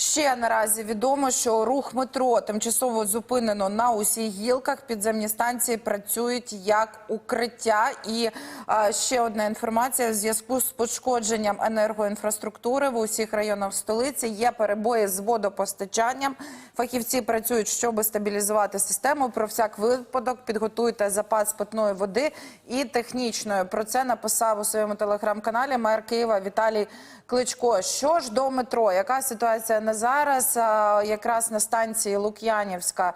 Ще наразі відомо, що рух метро тимчасово зупинено на усіх гілках. Підземні станції працюють як укриття. І а, ще одна інформація: в зв'язку з пошкодженням енергоінфраструктури в усіх районах столиці є перебої з водопостачанням. Фахівці працюють, щоб стабілізувати систему. Про всяк випадок підготуйте запас питної води і технічної. Про це написав у своєму телеграм-каналі мер Києва Віталій Кличко. Що ж до метро? Яка ситуація на зараз? Якраз на станції Лук'янівська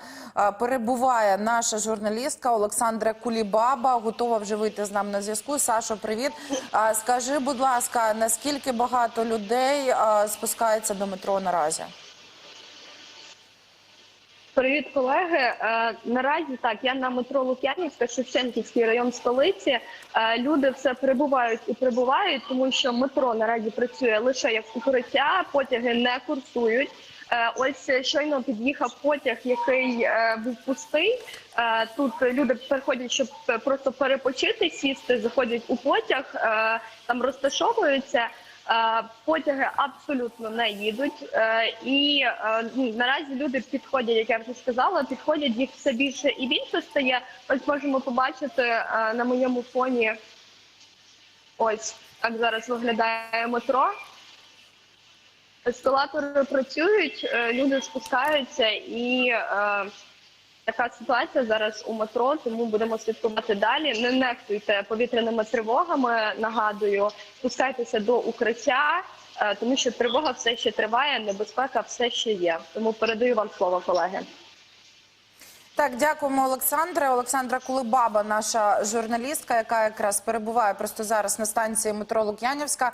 перебуває наша журналістка Олександра Кулібаба. Готова вже вийти з нами на зв'язку. Сашо, привіт. Скажи, будь ласка, наскільки багато людей спускається до метро наразі? Привіт, колеги. Е, наразі так я на метро Лук'янівська, Шевченківський район столиці. Е, люди все прибувають і прибувають, тому що метро наразі працює лише як укриття, потяги не курсують. Е, ось щойно під'їхав потяг, який був пустий. Тут люди приходять, щоб просто перепочити, сісти, заходять у потяг, там розташовуються. Е, Потяги абсолютно не їдуть, Е, і е, ну, наразі люди підходять, як я вже сказала, підходять їх все більше і більше стає. Ось можемо побачити на моєму фоні. Ось так зараз виглядає метро. Ескалатори працюють, люди спускаються, і така ситуація зараз у метро, тому будемо слідкувати далі. Не нехтуйте повітряними тривогами. Нагадую, спускайтеся до укриття, е, тому що тривога все ще триває, небезпека все ще є. Тому передаю вам слово, колеги. Так, дякуємо, Олександре. Олександра Кулебаба, наша журналістка, яка якраз перебуває просто зараз на станції метро Лук'янівська.